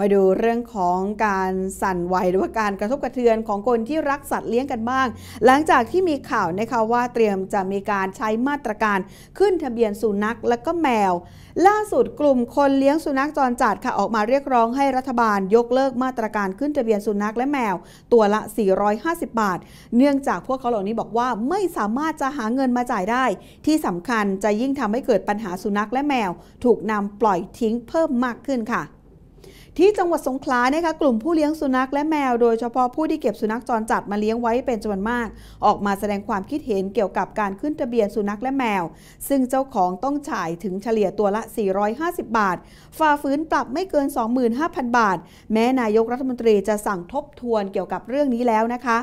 มาดูเรื่องของการสั่นไหวหรือว่าการกระทบกระเทือนของคนที่รักสัตว์เลี้ยงกันบ้าง หลังจากที่มีข่าวนะคะว่าเตรียมจะมีการใช้มาตรการขึ้นทะเบียนสุนัขและก็แมว ล่าสุดกลุ่มคนเลี้ยงสุนัขจรจัดค่ะออกมาเรียกร้องให้รัฐบาลยกเลิกมาตรการขึ้นทะเบียนสุนัขและแมว ตัวละ 450 บาท เนื่องจากพวกเขาเหล่านี้บอกว่าไม่สามารถจะหาเงินมาจ่ายได้ ที่สำคัญจะยิ่งทำให้เกิดปัญหาสุนัขและแมว ถูกนำปล่อยทิ้งเพิ่มมากขึ้นค่ะ ที่จังหวัดสงขลานะคะกลุ่มผู้เลี้ยงสุนัขและแมวโดยเฉพาะผู้ที่เก็บสุนัขจรจัดมาเลี้ยงไว้เป็นจำนวนมาก ออกมาแสดงความคิดเห็นเกี่ยวกับการขึ้นทะเบียนสุนัขและแมว ซึ่งเจ้าของต้องจ่ายถึงเฉลี่ยตัวละ 450 บาท ฝ่าฝืนปรับไม่เกิน 25,000 บาท แม้นายกรัฐมนตรีจะสั่งทบทวนเกี่ยวกับเรื่องนี้แล้วนะคะ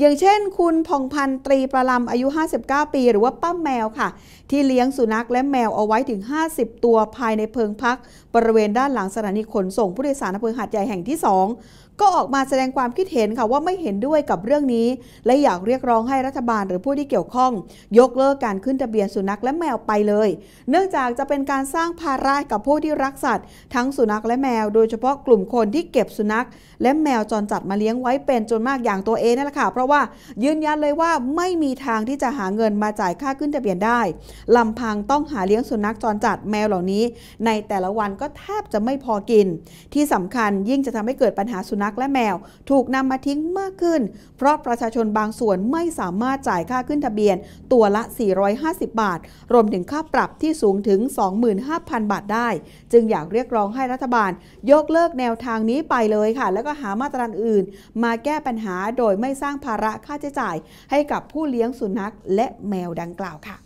อย่างเช่น คุณพองพันตรีประลำอายุ 59 ปี หรือว่าป้าแมวค่ะ ที่เลี้ยงสุนัขและแมวเอาไว้ถึง 50 ตัวภายในเพิงพัก บริเวณด้านหลังสถานีขนส่งผู้โดยสารอำเภอหาดใหญ่แห่งที่ 2 ก็ออกมาแสดงความคิดเห็นค่ะว่าไม่เห็นด้วยกับเรื่องนี้ และอยากเรียกร้องให้รัฐบาลหรือผู้ที่เกี่ยวข้อง ยกเลิกการขึ้นทะเบียนสุนัขและแมวไปเลย เนื่องจากจะเป็นการสร้างภาระกับผู้ที่รักสัตว์ ทั้งสุนัขและแมว โดยเฉพาะกลุ่มคนที่เก็บสุนัข และแมวจรจัดมาเลี้ยงไว้เป็นจนมากอย่างตัวเองนั่นแหละค่ะเพราะว่า ยืนยันเลยว่าไม่มีทางที่จะหาเงินมาจ่ายค่าขึ้นทะเบียนได้ลำพังต้องหาเลี้ยงสุนัขจรจัดแมวเหล่านี้ ในแต่ละวันก็แทบจะไม่พอกิน ที่สำคัญยิ่งจะทำให้เกิดปัญหาสุนัขและแมว ถูกนำมาทิ้งมากขึ้น เพราะประชาชนบางส่วนไม่สามารถจ่ายค่าขึ้นทะเบียน ตัวละ 450 บาท รวมถึงค่าปรับที่สูงถึง 25,000 บาทได้ จึงอยากเรียกร้องให้รัฐบาล ยกเลิกแนวทางนี้ไปเลยค่ะ แล้วก็หามาตรการอื่น มาแก้ปัญหาโดยไม่สร้างภาระค่าใช้จ่ายให้กับผู้เลี้ยงสุนัขและแมวดังกล่าวค่ะ